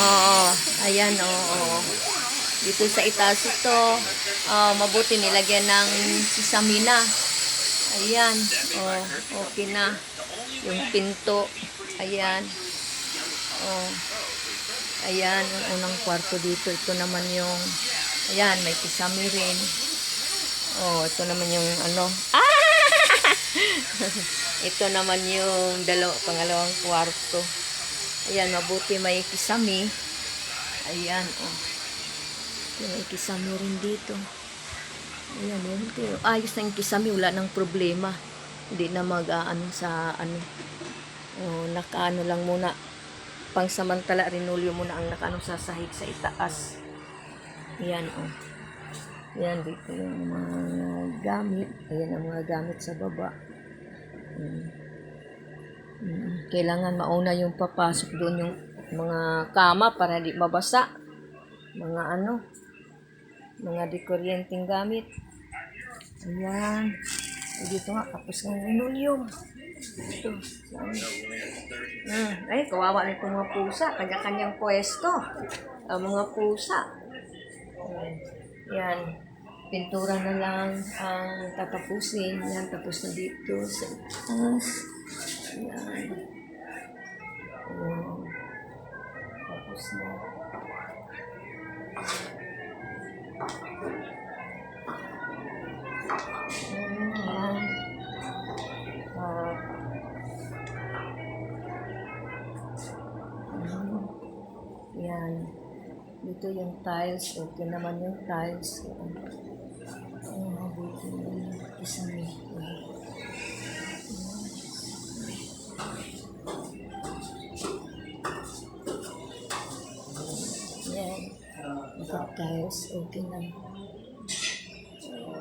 Oo, ayan, oo. Dito sa itaas ito, ah, mabuti nilagyan ng sisamina. Ayan, oh, okay na. Yung pinto, ayan. Oh. Ayan, ang unang kwarto dito. Ito naman yung, ayan, may kisame rin. Oh, ito naman yung ano. Ah! ito naman yung dalaw, pangalawang kwarto. Ayan, mabuti may kisame. Ayan, oh. May kisame rin dito. Ayan, yun. Ito, ayos na yung kisame. Wala nang problema. Hindi na mag-ano sa ano. Oh, nakaano lang muna. Pangsamantala, rinulyo muna ang nakaano sa sahig sa itaas. Ayan, oh. Ayan, dito yung mga gamit. Ayan ang mga gamit sa baba. Mm. Kailangan mauna yung papasok doon yung mga kama para hindi mabasa. Mga ano, mga dekuryenteng gamit. Ayan. Eh, Dito nga, tapos ng linoleum. Ito. Hmm. Ay, kawawa na itong mga pusa. Kanya-kanyang pwesto. Ang mga pusa. Hmm. Yan. Pintura na lang ang tatapusin. Yan, tapos na dito sa itaas. Yan. Yan. Tapos na. Hmm, yan. Ah. Hmm. Yan. Dito yung tiles. Okay naman yung tiles. Yan. Ayan, dito yung isang Tiles. Okay na.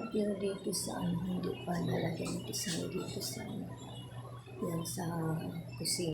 Pero dito sa ano, hindi pa nalagyan ng kisame dito sa ano. Yan sa kusina.